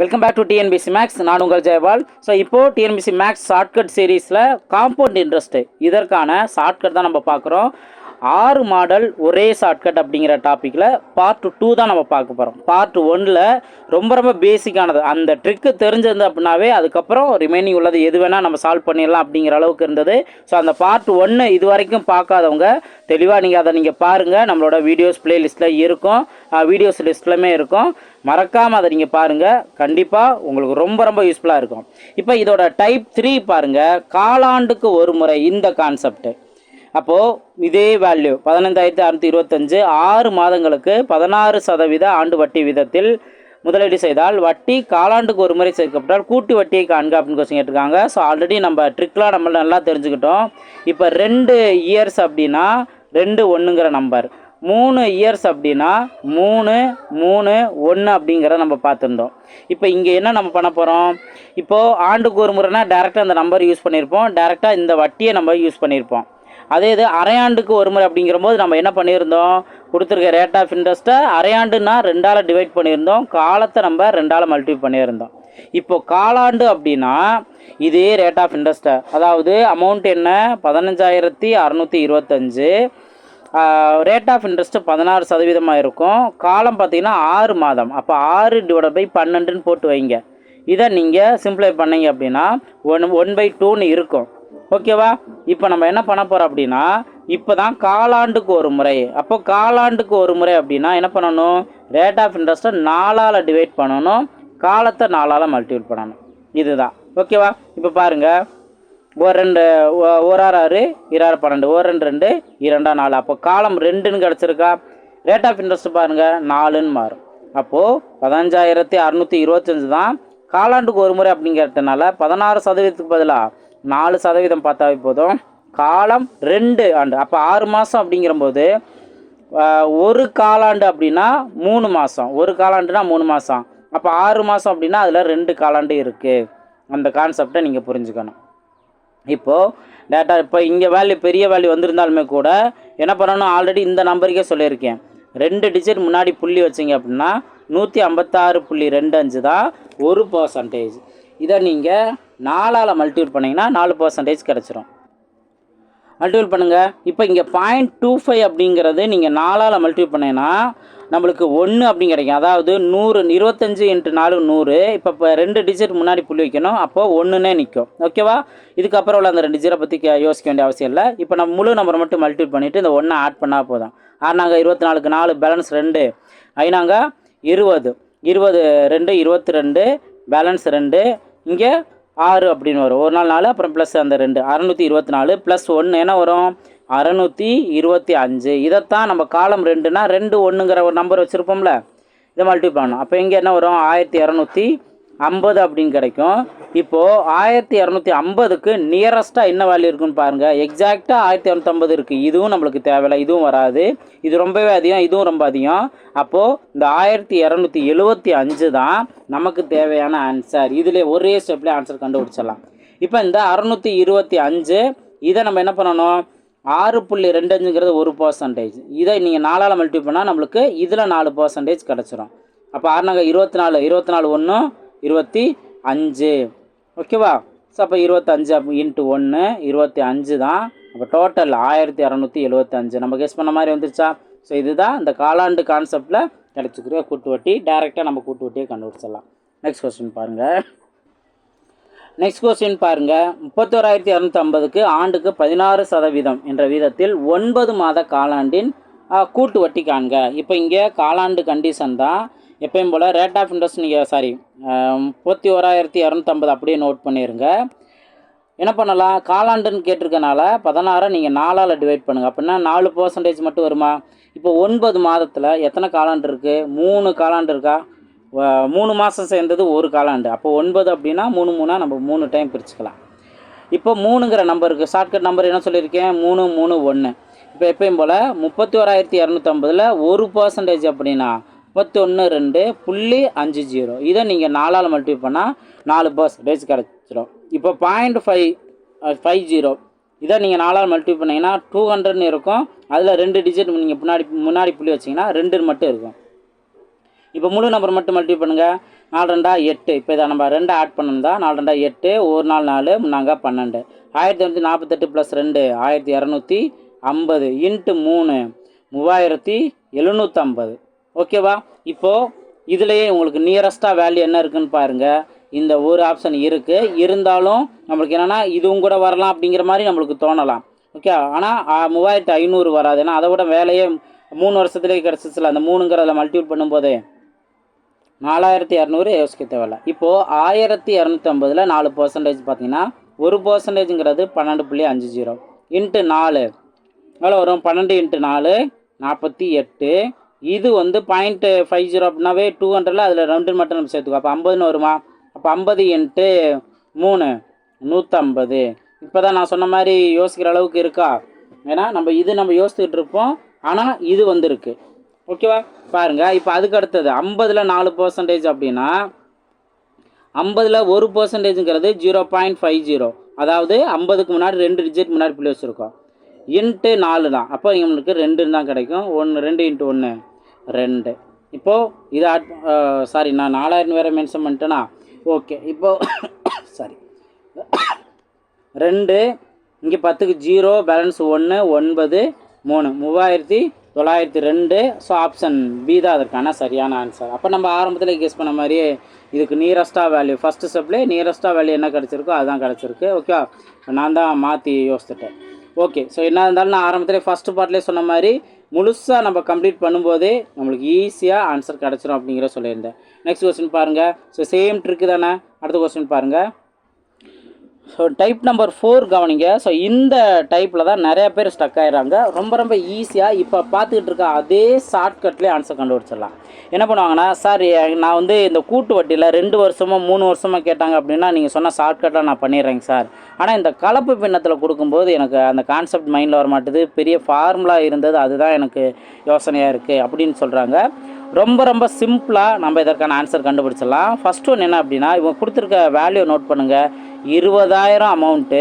Welcome back to TNPSC maths நான் உங்கள் Jayapal. So இப்போது டிஎன்பிசி மேக்ஸ் ஷார்ட்கட் சீரீஸில் காம்பவுண்ட் இன்ட்ரெஸ்ட்டு இதற்கான ஷார்ட்கட் தான் நம்ம பார்க்குறோம். ஆறு மாடல் ஒரே ஷார்ட்கட் அப்படிங்கிற டாப்பிக்கில் பார்ட் டூ தான் நம்ம பார்க்க போகிறோம் பார்ட் ஒன்னில் ரொம்ப ரொம்ப பேசிக்கானது அந்த ட்ரிக்கு தெரிஞ்சிருந்து அப்படின்னாவே அதுக்கப்புறம் ரிமைனிங் உள்ளது எது வேணால் நம்ம சால்வ் பண்ணிடலாம் அப்படிங்கிற அளவுக்கு இருந்தது. ஸோ அந்த பார்ட் ஒன்று இது வரைக்கும் பார்க்காதவங்க தெளிவாக நீங்கள் அதை நீங்கள் பாருங்கள் நம்மளோட வீடியோஸ் பிளேலிஸ்ட்டில் இருக்கும். வீடியோஸ் லிஸ்ட்லையுமே இருக்கும். மறக்காமல் அதை நீங்கள் பாருங்கள் கண்டிப்பாக உங்களுக்கு ரொம்ப ரொம்ப யூஸ்ஃபுல்லாக இருக்கும். இப்போ இதோட டைப் த்ரீ பாருங்கள் காலாண்டுக்கு ஒரு முறை இந்த கான்செப்ட்டு அப்போது இதே வேல்யூ பதினைந்தாயிரத்தி அறநூற்றி இருபத்தஞ்சு ஆறு மாதங்களுக்கு பதினாறு சதவீத ஆண்டு வட்டி விதத்தில் முதலீடு செய்தால் வட்டி காலாண்டுக்கு ஒரு முறை சேர்க்கப்பட்டால் கூட்டு வட்டியை காண்க அப்படின்னு கொஸ்டின் கேட்டிருக்காங்க. ஸோ ஆல்ரெடி நம்ம ட்ரிக்லாம் நம்ம நல்லா தெரிஞ்சுக்கிட்டோம். இப்போ ரெண்டு இயர்ஸ் அப்படின்னா ரெண்டு ஒன்றுங்கிற நம்பர் மூணு இயர்ஸ் அப்படின்னா மூணு மூணு ஒன்று அப்படிங்கிற நம்ம பார்த்துருந்தோம். இப்போ இங்கே என்ன நம்ம பண்ண போகிறோம் இப்போது ஆண்டுக்கு ஒரு முறைனா டேரெக்டாக அந்த நம்பர் யூஸ் பண்ணியிருப்போம் டேரெக்டாக இந்த வட்டியை நம்ம யூஸ் பண்ணியிருப்போம் அதே இது அரையாண்டுக்கு ஒரு முறை அப்படிங்கிற போது நம்ம என்ன பண்ணியிருந்தோம்? கொடுத்துருக்க ரேட் ஆஃப் இன்ட்ரெஸ்ட்டை அரையாண்டுனா ரெண்டால் டிவைட் பண்ணியிருந்தோம். காலத்தை நம்ம ரெண்டால் மல்டிப்ளை பண்ணியிருந்தோம். இப்போ காலாண்டு அப்படின்னா இதே ரேட் ஆஃப் இன்ட்ரெஸ்ட்டை அதாவது அமௌண்ட் என்ன? பதினஞ்சாயிரத்தி அறநூற்றி இருபத்தஞ்சு. ரேட் ஆஃப் இன்ட்ரெஸ்ட்டு பதினாறு சதவீதமாக இருக்கும். காலம் பார்த்திங்கன்னா ஆறு மாதம். அப்போ ஆறு டிவைட் பை பன்னெண்டுன்னு போட்டு வைங்க. இதை நீங்கள் சிம்ப்ளை பண்ணீங்க அப்படின்னா ஒன் ஒன் பை டூன்னு இருக்கும். ஓகேவா? இப்போ நம்ம என்ன பண்ண போகிறோம் அப்படின்னா இப்போ தான் காலாண்டுக்கு ஒரு முறை. அப்போ காலாண்டுக்கு ஒரு முறை அப்படின்னா என்ன பண்ணணும்? ரேட் ஆஃப் இன்ட்ரெஸ்ட்டை நாலால் டிவைட் பண்ணணும். காலத்தை நாலால் மல்டிபிள் பண்ணணும். இதுதான். ஓகேவா? இப்போ பாருங்கள் ஒரு ரெண்டு ஒரு ஆறு ஆறு இராறு பன்னெண்டு. ஒரு ரெண்டு ரெண்டு இரண்டா நாலு. அப்போ காலம் ரெண்டுன்னு கிடச்சிருக்கா? ரேட் ஆஃப் இன்ட்ரெஸ்ட் பாருங்கள் நாலுன்னு மாறும். அப்போது பதினஞ்சாயிரத்தி அறநூற்றி இருபத்தஞ்சு தான் காலாண்டுக்கு ஒரு முறை அப்படிங்கிறதுனால பதினாறு சதவீதத்துக்கு பதிலாக நாலு சதவீதம் பார்த்தாவே போதும். காலம் ரெண்டு ஆண்டு. அப்போ ஆறு மாதம் அப்படிங்கிறபோது ஒரு காலாண்டு அப்படின்னா மூணு மாதம் ஒரு காலாண்டுனா மூணு மாதம் அப்போ ஆறு மாதம் அப்படின்னா அதில் ரெண்டு காலாண்டு இருக்குது அந்த கான்செப்டை நீங்கள் புரிஞ்சுக்கணும். இப்போது டேட்டா இப்போ இங்கே வேல்யூ பெரிய வேல்யூ வந்திருந்தாலுமே கூட என்ன பண்ணணும்? ஆல்ரெடி இந்த நம்பருக்கே சொல்லியிருக்கேன். ரெண்டு டிஜிட் முன்னாடி புள்ளி வச்சிங்க அப்படின்னா நூற்றி ஐம்பத்தாறு புள்ளி ரெண்டு அஞ்சு தான் ஒரு பர்சன்டேஜ் இதை நீங்கள் நாலால் மல்டிபிள் பண்ணிங்கன்னா நாலு பர்சன்டேஜ் கிடச்சிரும். மல்டிபிள் பண்ணுங்கள் இப்போ இங்கே பாயிண்ட் டூ ஃபைவ் அப்படிங்கிறது நீங்கள் நாலால் மல்டிபிள் பண்ணிங்கன்னா நம்மளுக்கு ஒன்று அப்படின்னு கிடைக்கும். அதாவது நூறு இருபத்தஞ்சு இன்ட்டு நாலு நூறு. இப்போ இப்போ ரெண்டு டிஜிட் முன்னாடி புள்ளி வைக்கணும். அப்போது ஒன்றுனே நிற்கும் ஓகேவா இதுக்கப்புறம் உள்ள அந்த ரெண்டு ஜீரோ பற்றி யோசிக்க வேண்டிய அவசியம் இல்லை. இப்போ நம்ம முழு நம்பரை மட்டும் மல்டிபிள் பண்ணிவிட்டு இந்த ஒன்றை ஆட் பண்ணால் போதும். ஆனாங்க இருபத்தி நாலுக்கு நாலு பேலன்ஸ் ரெண்டு. ஐநாங்க இருபது. இருபது ரெண்டு இருபத்தி ரெண்டு பேலன்ஸ் ரெண்டு. இங்கே ஆறு அப்படின்னு வரும். ஒரு நாள் நாலு அப்புறம் ப்ளஸ் அந்த ரெண்டு. அறநூற்றி இருபத்தி நாலு ப்ளஸ் ஒன்று என்ன வரும்? அறநூற்றி இருபத்தி அஞ்சு. இதைத்தான் நம்ம காலம் ரெண்டுனா ரெண்டு ஒன்றுங்கிற ஒரு நம்பர் வச்சுருப்போம்ல. இதை மல்டிபிள் பண்ணணும். அப்போ இங்கே என்ன வரும்? ஆயிரத்தி இரநூத்தி ஐம்பது அப்படின்னு கிடைக்கும். இப்போது ஆயிரத்தி இரநூத்தி ஐம்பதுக்கு நியரஸ்ட்டாக என்ன வேல்யூ இருக்குன்னு பாருங்கள் எக்ஸாக்டாக ஆயிரத்தி இரநூத்தம்பது இருக்குது இதுவும் நம்மளுக்கு தேவையில்லை. இதுவும் வராது. இது ரொம்பவே அதிகம். இதுவும் ரொம்ப அதிகம். அப்போது இந்த ஆயிரத்தி இரநூத்தி எழுபத்தி அஞ்சு தான் நமக்கு தேவையான ஆன்சர் இதில் ஒரே ஸ்டெப்லேயே ஆன்சர் கண்டுபிடிச்சிடலாம். இப்போ இந்த அறநூற்றி இருபத்தி அஞ்சு இதை நம்ம என்ன பண்ணணும்? ஆறு புள்ளி ரெண்டு அஞ்சுங்கிறது ஒரு பர்சன்டேஜ் இதை நீங்கள் நாலால் மல்டிபிள் பண்ணால் நம்மளுக்கு இதில் நாலு பர்சன்டேஜ் கிடச்சிரும். அப்போ ஆறுனாங்க இருபத்தி நாலு இருபத்தி நாலு ஒன்று இருபத்தி அஞ்சு. ஓகேவா ஸோ அப்போ இருபத்தஞ்சு அப்போ இன்ட்டு ஒன்று இருபத்தி அஞ்சு தான். அப்போ டோட்டல் ஆயிரத்தி இரநூத்தி எழுபத்தஞ்சு. நம்ம கெஸ் பண்ண மாதிரி வந்துருச்சா? ஸோ இதுதான் இந்த காலாண்டு கான்செப்டில் கிடச்சிக்கிற கூட்டு வட்டி டைரெக்டாக நம்ம கூட்டு வட்டியை கண்டுபிடிச்சிடலாம். நெக்ஸ்ட் கொஸ்டின் பாருங்கள் நெக்ஸ்ட் கொஸ்டின் பாருங்கள் முப்பத்தோராயிரத்தி இரநூத்தி ஐம்பதுக்கு ஆண்டுக்கு பதினாறு சதவீதம் என்ற வீதத்தில் ஒன்பது மாத காலாண்டின் கூட்டு வட்டி காண்க. இப்போ இங்கே காலாண்டு கண்டிஷன் தான். எப்பயும் போல் ரேட் ஆஃப் இன்ட்ரெஸ்ட் நீங்கள் சாரி முப்பத்தி ஓராயிரத்தி இரநூத்தம்பது அப்படியே நோட் பண்ணிடுங்க என்ன பண்ணலாம்? காலாண்டுன்னு கேட்டிருக்கனால பதினாறை நீங்கள் நாலால் டிவைட் பண்ணுங்கள் அப்படின்னா நாலு பர்சன்டேஜ் மட்டும் வருமா? இப்போ ஒன்பது மாதத்தில் எத்தனை காலாண்டு இருக்குது மூணு காலாண்டு இருக்கா? மூணு மாதம் சேர்ந்தது ஒரு காலாண்டு. அப்போ ஒன்பது அப்படின்னா மூணு மூணாக நம்ம மூணு டைம் பிரிச்சுக்கலாம். இப்போ மூணுங்கிற நம்பருக்கு ஷார்ட்கட் நம்பர் என்ன சொல்லியிருக்கேன்? மூணு மூணு ஒன்று இப்போ எப்பயும் போல் முப்பத்தி ஓராயிரத்தி இரநூத்தம்பதில் ஒரு பர்சன்டேஜ் அப்படின்னா முப்பத்தி ஒன்று ரெண்டு புள்ளி அஞ்சு ஜீரோ. இதை நீங்கள் நாலால் மல்டிபிள் பண்ணால் நாலு பர்சன்டேஜ் கிடச்சிரும். இப்போ பாயிண்ட் ஃபைவ் ஃபைவ் ஜீரோ இதை நீங்கள் நாலால் மல்டிபிள் பண்ணிங்கன்னா டூ ஹண்ட்ரட்னு இருக்கும். அதில் ரெண்டு டிஜிட் நீங்கள் முன்னாடி முன்னாடி புள்ளி வச்சிங்கன்னா ரெண்டு மட்டும் இருக்கும். இப்போ முழு நம்பர் மட்டும் மல்டி பண்ணுங்கள் நாலு ரெண்டா எட்டு. இப்போ இதை நம்ம ரெண்டு ஆட் பண்ணணும் நாலு ரெண்டா எட்டு ஒரு நாள் நாலு நாங்கள் பன்னெண்டு. ஆயிரத்தி இரநூத்தி நாற்பத்தெட்டு ப்ளஸ் ரெண்டு ஆயிரத்தி இரநூத்தி ஐம்பது. இன்ட்டு மூணு மூவாயிரத்தி எழுநூற்றம்பது ஓகேவா? இப்போது இதுலேயே உங்களுக்கு நியரஸ்ட்டாக வேல்யூ என்ன இருக்குன்னு பாருங்கள் இந்த ஒரு ஆப்ஷன் இருக்குது இருந்தாலும் நம்மளுக்கு என்னென்னா இதுவும் கூட வரலாம் அப்படிங்கிற மாதிரி நம்மளுக்கு தோணலாம். ஓகே? ஆனால் மூவாயிரத்து ஐநூறு வராது. ஏன்னா அதை விட வேலையே மூணு வருஷத்துலேயே கிடச்சிச்சில்ல அந்த மூணுங்கிறத மல்டிபிள் பண்ணும்போது. நாலாயிரத்தி இரநூறு யோசிக்க தேவையில்ல. இப்போது ஆயிரத்தி இரநூத்தம்பதில் நாலு பர்சன்டேஜ் பார்த்தீங்கன்னா ஒரு பர்சன்டேஜுங்கிறது பன்னெண்டு புள்ளி அஞ்சு ஜீரோ இன்ட்டு நாலு. எவ்வளோ வரும்? பன்னெண்டு இன்ட்டு நாலு நாற்பத்தி எட்டு. இது வந்து பாயிண்ட் ஃபைவ் ஜீரோ அப்படின்னாவே டூ ஹண்ட்ரடில் அதில் ரெண்டு மட்டும் நம்ம சேர்த்துக்கோ அப்போ ஐம்பதுன்னு வருமா? அப்போ ஐம்பது இன்ட்டு மூணு நூற்றம்பது இப்போ தான் நான் சொன்ன மாதிரி யோசிக்கிற அளவுக்கு இருக்கா? ஏன்னா நம்ம இது நம்ம யோசித்துக்கிட்டு இருப்போம். ஆனால் இது வந்திருக்கு. ஓகேவா பாருங்கள் இப்போ அதுக்கு அடுத்தது ஐம்பதில் நாலு பர்சன்டேஜ் அப்படின்னா ஐம்பதில் ஒரு பர்சன்டேஜுங்கிறது ஜீரோ பாயிண்ட் ஃபைவ் ஜீரோ அதாவது ஐம்பதுக்கு முன்னாடி ரெண்டு டிஜிட் முன்னாடி புள்ளி வச்சுருக்கோம். இன்ட்டு நாலு தான். அப்போ நம்மளுக்கு ரெண்டுன்னு தான் கிடைக்கும். ஒன்று ரெண்டு இன்ட்டு ஒன்று ரெண்டு. இப்போது இது ஆட் சாரி நான் நாலாயிரம் வேறு மென்ஷன் பண்ணிட்டேனா? ஓகே இப்போது சாரி ரெண்டு இங்கே பத்துக்கு ஜீரோ பேலன்ஸ் ஒன்று ஒன்பது மூணு. மூவாயிரத்தி தொள்ளாயிரத்தி ரெண்டு. ஸோ ஆப்ஷன் பி தான் அதற்கான சரியான ஆன்சர் அப்போ நம்ம ஆரம்பத்தில் கெஸ் பண்ண மாதிரியே இதுக்கு நியரஸ்ட்டாக வேல்யூ ஃபஸ்ட்டு ஸ்டெப்லேயே நியரஸ்ட்டாக வேல்யூ என்ன கிடச்சிருக்கோ அதுதான் கிடச்சிருக்கு. ஓகே நான் தான் மாற்றி யோசித்துட்டேன். ஓகே ஸோ என்ன இருந்தாலும் நான் ஆரம்பத்தில் ஃபஸ்ட்டு பார்ட்லேயே சொன்ன மாதிரி முழுசாக நம்ம கம்ப்ளீட் பண்ணும்போதே நம்மளுக்கு ஈஸியாக ஆன்சர் கிடச்சிரும் அப்படிங்கிற சொல்லியிருந்தேன். நெக்ஸ்ட் கொஸ்டின் பாருங்கள் ஸோ சேம் ட்ரிக்கு தானே? அடுத்த கொஸ்டின் பாருங்கள் ஸோ டைப் நம்பர் ஃபோர் கவனிங்க. ஸோ இந்த டைப்பில் தான் நிறைய பேர் ஸ்டக் ஆயிடுறாங்க. ரொம்ப ரொம்ப ஈஸியாக இப்போ பார்த்துக்கிட்டு இருக்க அதே ஷார்ட்கட்லேயே ஆன்சர் கண்டுபிடிச்சிடலாம். என்ன பண்ணுவாங்கன்னா சார் நான் வந்து இந்த கூட்டு வட்டியில் ரெண்டு வருஷமோ மூணு வருஷமோ கேட்டாங்க அப்படின்னா நீங்கள் சொன்ன ஷார்ட்கட்டில் நான் பண்ணிடுறேங்க சார் ஆனால் இந்த கலப்பு பின்னத்தில் கொடுக்கும்போது எனக்கு அந்த கான்செப்ட் மைண்டில் வர மாட்டுது பெரிய ஃபார்முலா இருந்தது. அதுதான் எனக்கு யோசனையாக இருக்குது அப்படின்னு சொல்கிறாங்க ரொம்ப ரொம்ப சிம்பிளாக நம்ம இதற்கான ஆன்சர் கண்டுபிடிச்சிடலாம். ஃபஸ்ட் ஒன்று என்ன அப்படின்னா இவங்க கொடுத்துருக்க வேல்யூ நோட் பண்ணுங்கள் இருபதாயிரம் அமௌண்ட்டு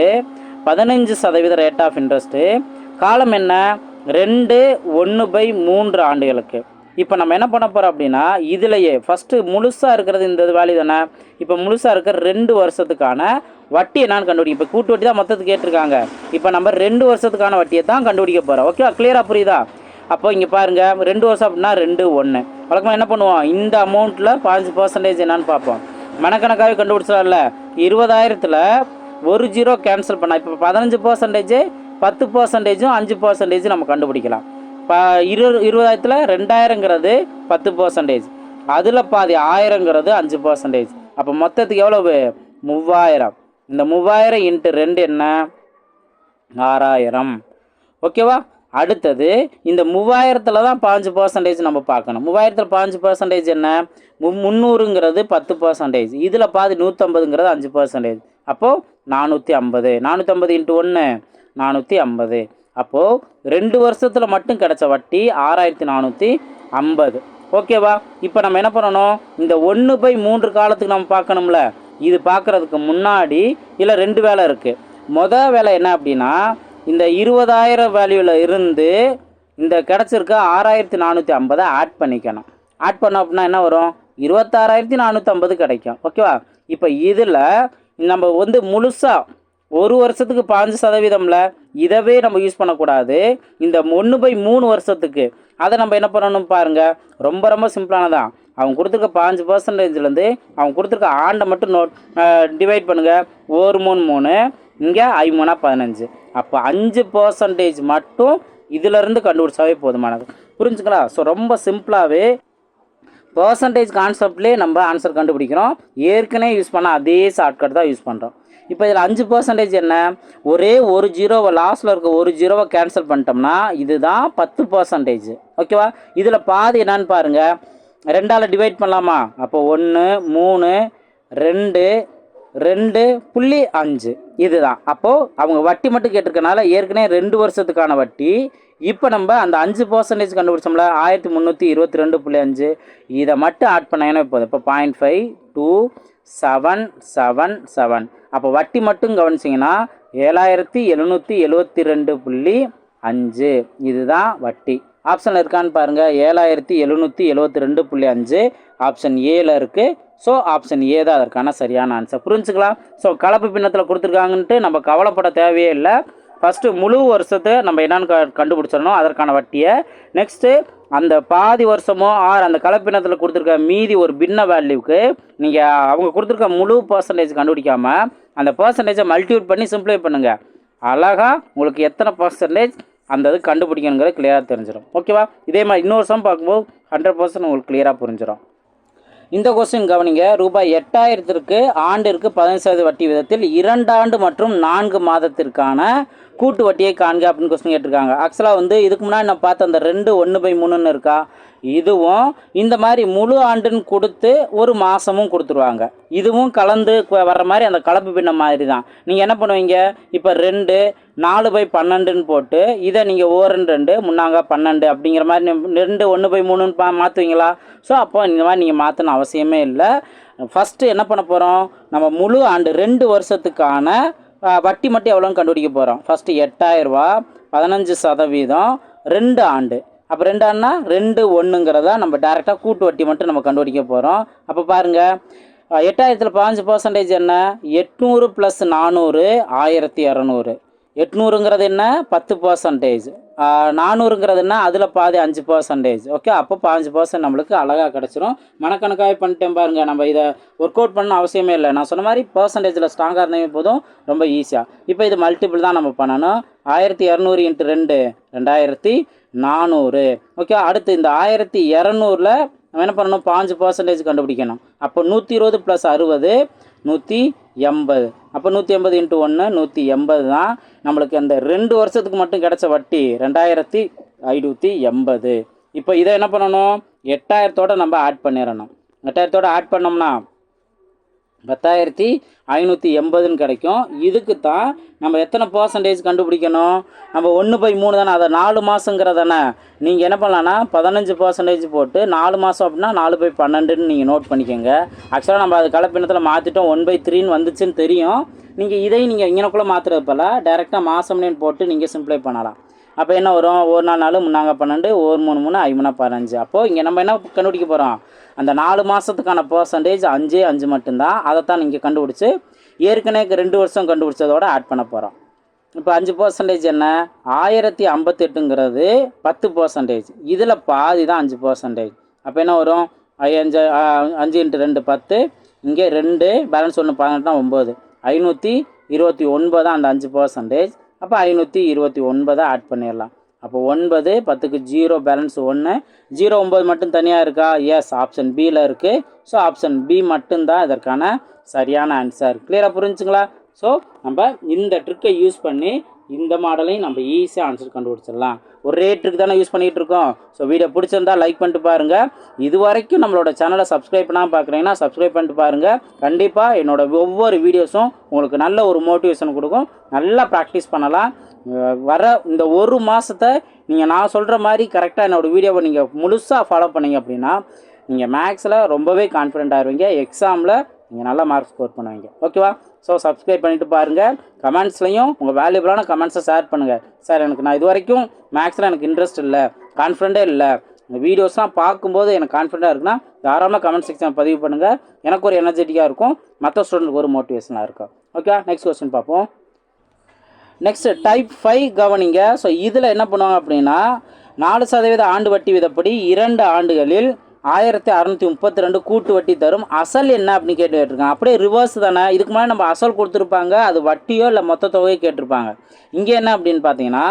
பதினஞ்சு சதவீத ரேட் ஆஃப் இன்ட்ரெஸ்ட்டு காலம் என்ன? ரெண்டு ஒன்று பை மூன்று ஆண்டுகளுக்கு. இப்போ நம்ம என்ன பண்ண போகிறோம் அப்படின்னா இதுலையே ஃபஸ்ட்டு முழுசாக இருக்கிறது இந்த வேல்யூ தானே? இப்போ முழுசாக இருக்கிற ரெண்டு வருஷத்துக்கான வட்டி என்னான்னு கண்டுபிடிக்கும் இப்போ கூட்டு வட்டி தான் மொத்தத்துக்கு கேட்டிருக்காங்க. இப்போ நம்ம ரெண்டு வருஷத்துக்கான வட்டியை தான் கண்டுபிடிக்க போகிறோம் ஓகேவா கிளியராக புரியுதா? அப்போ இங்கே பாருங்கள் ரெண்டு வருஷம் அப்படின்னா ரெண்டு ஒன்று வழக்கமாக என்ன பண்ணுவோம்? இந்த அமௌண்ட்டில் பாஞ்சு பர்சன்டேஜ் என்னான்னு பார்ப்போம். மனக்கணக்காகவே கண்டுபிடிச்சலாம்ல இருபதாயிரத்தில் ஒரு ஜீரோ கேன்சல் பண்ணால் இப்போ பதினஞ்சு பர்சன்டேஜ் பத்து பர்சன்டேஜும் அஞ்சு பர்சன்டேஜ் நம்ம கண்டுபிடிக்கலாம். இப்போ இரு இருபதாயிரத்தில் ரெண்டாயிரங்கிறது பத்து பர்சன்டேஜ் அதில் பாதி ஆயிரங்கிறது அஞ்சு பர்சன்டேஜ் அப்போ மொத்தத்துக்கு எவ்வளவு? மூவாயிரம். இந்த மூவாயிரம் இன்ட்டு ரெண்டு என்ன? ஆறாயிரம். ஓகேவா? அடுத்தது இந்த மூவாயிரத்தில் தான் பாஞ்சு பர்சன்டேஜ் நம்ம பார்க்கணும். மூவாயிரத்தில் பாஞ்சு பர்சன்டேஜ் என்ன? மு முந்நூறுங்கிறது பத்து பர்சன்டேஜ் இதில் பாதி நூற்றம்பதுங்கிறது அஞ்சு பர்சன்டேஜ் அப்போது நானூற்றி ஐம்பது. நானூற்றம்பது இன்ட்டு ஒன்று நானூற்றி ஐம்பது. அப்போது ரெண்டு வருஷத்தில் மட்டும் கிடச்ச வட்டி ஆறாயிரத்தி நானூற்றி ஐம்பது. ஓகேவா? இப்போ நம்ம என்ன பண்ணணும்? இந்த ஒன்று பை மூன்று காலத்துக்கு நம்ம பார்க்கணும்ல. இது பார்க்குறதுக்கு முன்னாடி இல்லை ரெண்டு வேலை இருக்குது மொதல் வேலை என்ன அப்படின்னா இந்த இருபதாயிரம் வேல்யூவில் இருந்து இந்த கிடச்சிருக்க ஆறாயிரத்தி நானூற்றி ஐம்பதை ஆட் பண்ணிக்கணும். ஆட் பண்ணோம் அப்படின்னா என்ன வரும்? இருபத்தாறாயிரத்தி நானூற்றி ஐம்பது கிடைக்கும். ஓகேவா இப்போ இதில் நம்ம வந்து முழுசாக ஒரு வருஷத்துக்கு பாஞ்சு சதவீதமில் இதவே நம்ம யூஸ் பண்ணக்கூடாது. இந்த ஒன்று பை மூணு வருஷத்துக்கு. அதை நம்ம என்ன பண்ணணும் பாருங்கள் ரொம்ப ரொம்ப சிம்பிளானதான் அவங்க கொடுத்துருக்க பாஞ்சு பர்சன்டேஜ்லேருந்து அவங்க கொடுத்துருக்க ஆண்டை மட்டும் நோட் டிவைட் பண்ணுங்கள் ஒரு மூணு மூணு இங்கே ஐமூணா பதினஞ்சு. அப்போ அஞ்சு பர்சன்டேஜ் மட்டும் இதிலிருந்து கண்டுபிடிச்சாவே போதுமானது. புரிஞ்சுங்களா? ஸோ ரொம்ப சிம்பிளாகவே பர்சன்டேஜ் கான்செப்ட்லேயே நம்ம ஆன்சர் கண்டுபிடிக்கிறோம். ஏற்கனவே யூஸ் பண்ண அதே ஷார்ட்கட் தான் யூஸ் பண்ணுறோம் இப்போ இதில் அஞ்சு பர்சன்டேஜ் என்ன? ஒரே ஒரு ஜீரோவை லாஸ்ட்டில் இருக்க ஒரு ஜீரோவை கேன்சல் பண்ணிட்டோம்னா இதுதான் பத்து பர்சன்டேஜ் ஓகேவா இதில் பாதி என்னன்னு பாருங்கள் ரெண்டால் டிவைட் பண்ணலாமா? அப்போ ஒன்று மூணு ரெண்டு ரெண்டு புள்ளி அஞ்சு. இதுதான். அப்போது அவங்க வட்டி மட்டும் கேட்டிருக்கனால ஏற்கனவே ரெண்டு வருஷத்துக்கான வட்டி. இப்போ நம்ம அந்த அஞ்சு பர்சன்டேஜ் கண்டுபிடிச்சோம்ல ஆயிரத்தி முந்நூற்றி இருபத்தி ரெண்டு புள்ளி அஞ்சு. இதை மட்டும் ஆட் பண்ணாங்கன்னா போதும். இப்போ point five two seven seven seven அப்போ வட்டி மட்டும் கவனிச்சிங்கன்னா ஏழாயிரத்தி எழுநூற்றி எழுவத்தி ரெண்டு புள்ளி அஞ்சு. இதுதான் வட்டி. ஆப்ஷனில் இருக்கான்னு பாருங்கள் ஏழாயிரத்தி எழுநூற்றி எழுபத்தி ரெண்டு புள்ளி அஞ்சு. ஆப்ஷன் ஏல இருக்குது ஸோ ஆப்ஷன் ஏ தான் அதற்கான சரியான ஆன்சர் புரிஞ்சுக்கலாம்? ஸோ கலப்பு பின்னத்தில் கொடுத்துருக்காங்கன்ட்டு நம்ம கவலைப்பட தேவையே இல்லை. ஃபஸ்ட்டு முழு வருஷத்தை நம்ம என்னென்னு க கண்டுபிடிச்சிடணும். அதற்கான வட்டியை. நெக்ஸ்ட்டு அந்த பாதி வருஷமோ ஆர் அந்த கலப்பினத்தில் கொடுத்துருக்க மீதி ஒரு பின்ன வேல்யூக்கு நீங்கள் அவங்க கொடுத்துருக்க முழு பர்சன்டேஜ் கண்டுபிடிக்காமல் அந்த பர்சன்டேஜை மல்டிபியூட் பண்ணி சிம்ப்ளை பண்ணுங்கள் அழகாக உங்களுக்கு எத்தனை பர்சன்டேஜ் அந்த இது கண்டுபிடிக்கணுங்கிறது கிளியராக தெரிஞ்சிடும் ஓகேவா இதே மாதிரி இன்னொரு சம் பார்க்கும்போது ஹண்ட்ரட் பர்சன்ட் உங்களுக்கு கிளியராக புரிஞ்சிடும் இந்த கொஸ்டின் கவனிங்க. ரூபாய் எட்டாயிரத்திற்கு ஆண்டிற்கு பதினைந்து சதவீத வட்டி விதத்தில் இரண்டாண்டு மற்றும் நான்கு மாதத்திற்கான கூட்டு வட்டியை காண்க அப்படின்னு கொஸ்டின் கேட்டிருக்காங்க. ஆக்சுவலாக வந்து இதுக்கு முன்னாடி நான் பார்த்த அந்த ரெண்டு ஒன்று பை மூணுன்னு இருக்கா? இதுவும் இந்த மாதிரி முழு ஆண்டுன்னு கொடுத்து ஒரு மாதமும் கொடுத்துருவாங்க. இதுவும் கலந்து வர்ற மாதிரி அந்த கலப்பு பின்ன மாதிரி தான் நீங்கள் என்ன பண்ணுவீங்க? இப்போ ரெண்டு நாலு பை பன்னெண்டுன்னு போட்டு இதை நீங்கள் ஓரன் ரெண்டு முன்னாங்க பன்னெண்டு அப்படிங்கிற மாதிரி ரெண்டு ஒன்று பை மூணுன்னு பா மாற்றுவீங்களா ஸோ அப்போ இந்த மாதிரி நீங்கள் மாற்றணும் அவசியமே இல்லை. ஃபஸ்ட்டு என்ன பண்ண போகிறோம் நம்ம முழு ஆண்டு ரெண்டு வருஷத்துக்கான வட்டி மட்டும் எவ்வளோன்னு கண்டுபிடிக்க போகிறோம் ஃபஸ்ட்டு எட்டாயிரரூபா பதினஞ்சு சதவீதம் ரெண்டு ஆண்டு. அப்போ ரெண்டான்னா ரெண்டு ஒன்றுங்கிறதா நம்ம டேரெக்டாக கூட்டு வட்டி மட்டும் நம்ம கண்டுபிடிக்க போகிறோம் அப்போ பாருங்கள் எட்டாயிரத்தில் பாஞ்சு பர்சன்டேஜ் என்ன? எட்நூறு ப்ளஸ் நானூறு ஆயிரத்தி இரநூறு எட்நூறுங்கிறது என்ன? பத்து பர்சன்டேஜ் நானூறுங்கிறது என்ன? அதில் பாதி அஞ்சு பர்சன்டேஜ் ஓகே அப்போ பாஞ்சு பர்சன்ட் நம்மளுக்கு அழகாக கிடச்சிரும். மனக்கணக்காகவே பண்ணிட்டேன் பாருங்கள் நம்ம இதை ஒர்க் அவுட் பண்ண அவசியமே இல்லை. நான் சொன்ன மாதிரி பர்சன்டேஜில் ஸ்ட்ராங்காக இருந்தாவே போதும் ரொம்ப ஈஸியாக இப்போ இது மல்டிபிள் தான் நம்ம பண்ணணும். ஆயிரத்தி இரநூறு இன்ட்டு ரெண்டு ரெண்டாயிரத்தி நானூறு. ஓகே அடுத்து இந்த ஆயிரத்தி இரநூறில் நம்ம என்ன பண்ணணும்? பாஞ்சு பர்சன்டேஜ் கண்டுபிடிக்கணும். அப்போ நூற்றி இருபது ப்ளஸ் அறுபது நூற்றி எண்பது. அப்போ நூற்றி எண்பது இன்ட்டு ஒன்று நூற்றி எண்பது தான் நம்மளுக்கு அந்த ரெண்டு வருஷத்துக்கு மட்டும் கிடைச்ச வட்டி ரெண்டாயிரத்தி ஐநூற்றி எண்பது. இப்போ இதை என்ன பண்ணணும்? எட்டாயிரத்தோட நம்ம ஆட் பண்ணிடணும். எட்டாயிரத்தோட ஆட் பண்ணோம்னா பத்தாயிரத்தி ஐநூற்றி எண்பதுன்னு கிடைக்கும். இதுக்கு தான் நம்ம எத்தனை பர்சன்டேஜ் கண்டுபிடிக்கணும்? நம்ம ஒன்று பை மூணு தானே அதை நாலு மாதங்கிறதானே நீங்கள் என்ன பண்ணலான்னா பதினஞ்சு பர்சன்டேஜ் போட்டு நாலு மாதம் அப்படின்னா நாலு பை பன்னெண்டுன்னு நீங்கள் நோட் பண்ணிக்கோங்க. ஆக்சுவலாக நம்ம அது கலப்பினத்தில் மாற்றிட்டோம் ஒன் பை த்ரீன்னு வந்துச்சுன்னு தெரியும். நீங்கள் இதை நீங்கள் இங்கனக்குள்ளே மாற்றுறது போல் டேரெக்டாக மாதம்னு போட்டு நீங்கள் சிம்ப்ளை பண்ணலாம். அப்போ என்ன வரும்? ஒரு நாள் நாலு முன்னாங்க பன்னெண்டு ஒரு மூணு மூணு ஐமுனா பதினஞ்சு. அப்போது இங்கே நம்ம என்ன கண்டுபிடிக்க போகிறோம் அந்த நாலு மாதத்துக்கான பர்சன்டேஜ் அஞ்சு அஞ்சு மட்டும்தான். தான் நீங்கள் கண்டுபிடிச்சி ஏற்கனவே ரெண்டு வருஷம் கண்டுபிடிச்சதோட ஆட் பண்ண போகிறோம் இப்போ அஞ்சு பர்சன்டேஜ் என்ன? ஆயிரத்தி ஐம்பத்தெட்டுங்கிறது பத்து பர்சன்டேஜ் இதில் பாதி தான் அஞ்சு பர்சன்டேஜ் அப்போ என்ன வரும்? அஞ்சு அஞ்சு இன்ட்டு ரெண்டு பத்து இங்கே ரெண்டு பேலன்ஸ் ஒன்று பதினெட்டுனா ஒம்பது ஐநூற்றி இருபத்தி ஒன்பது அந்த அஞ்சு பர்சன்டேஜ் அப்போ ஐநூற்றி இருபத்தி ஒன்பதை ஆட் பண்ணிடலாம். அப்போ ஒன்பது பத்துக்கு ஜீரோ பேலன்ஸ் ஒன்று ஜீரோ ஒம்பது மட்டும் தனியாக இருக்கா? எஸ் ஆப்ஷன் பியில் இருக்குது ஸோ ஆப்ஷன் பி மட்டும்தான் இதற்கான சரியான ஆன்சர் கிளியராக புரிஞ்சுங்களா? ஸோ நம்ம இந்த ட்ரிக்கை யூஸ் பண்ணி இந்த மாடலையும் நம்ம ஈஸியாக ஆன்சர் கண்டுபிடிச்சிடலாம். ஒரே ட்ரிக் தானே யூஸ் பண்ணிகிட்டு இருக்கோம். ஸோ வீடியோ பிடிச்சிருந்தா லைக் பண்ணிட்டு பாருங்கள் இது வரைக்கும் நம்மளோட சேனலை சப்ஸ்கிரைப் பண்ணாமல் பார்க்குறீங்கன்னா சப்ஸ்கிரைப் பண்ணிட்டு பாருங்கள் கண்டிப்பாக என்னோட ஒவ்வொரு வீடியோஸும் உங்களுக்கு நல்ல ஒரு மோட்டிவேஷன் கொடுக்கும். நல்லா ப்ராக்டிஸ் பண்ணலாம். வர இந்த ஒரு மாதத்தை நீங்கள் நான் சொல்கிற மாதிரி கரெக்டாக என்னோடய வீடியோவை நீங்கள் முழுசாக ஃபாலோ பண்ணீங்க அப்படின்னா நீங்கள் மேக்ஸில் ரொம்பவே கான்ஃபிடென்ட் இருவீங்க. எக்ஸாமில் நீங்கள் நல்ல மார்க் ஸ்கோர் பண்ணுவீங்க. ஓகேவா ஸோ சப்ஸ்கிரைப் பண்ணிவிட்டு பாருங்கள் கமெண்ட்ஸ்லையும் உங்கள் வேல்யூபிளான கமெண்ட்ஸை ஷேர் பண்ணுங்கள் சார் எனக்கு நான் இது வரைக்கும் மேக்ஸில் எனக்கு இன்ட்ரெஸ்ட் இல்லை. கான்ஃபிடென்ட்டே இல்லை. இந்த வீடியோஸ்லாம் பார்க்கும்போது எனக்கு கான்ஃபிடென்ட்டாக இருக்குன்னா தாராளமாக கமெண்ட் செக்ஷன் பதிவு பண்ணுங்கள் எனக்கு ஒரு எனர்ஜெட்டிக்காக இருக்கும். மற்ற ஸ்டூடெண்ட்டுக்கு ஒரு மோட்டிவேஷனாக இருக்கும். ஓகே நெக்ஸ்ட் கொஸ்டின் பார்ப்போம். நெக்ஸ்ட்டு டைப் ஃபைவ் கவனிங்க. ஸோ இதில் என்ன பண்ணுவாங்க அப்படின்னா நாலு சதவீத ஆண்டு வட்டி விதப்படி இரண்டு ஆண்டுகளில் ஆயிரத்தி அறநூற்றி முப்பத்தி ரெண்டு கூட்டு வட்டி தரும். அசல் என்ன அப்படின்னு கேட்டு கேட்டிருக்காங்க. அப்படியே ரிவர்ஸ் தானே. இதுக்கு முன்னாடி நம்ம அசல் கொடுத்துருப்பாங்க. அது வட்டியோ இல்லை மொத்த தொகையோ கேட்டிருப்பாங்க. இங்கே என்ன அப்படின்னு பார்த்தீங்கன்னா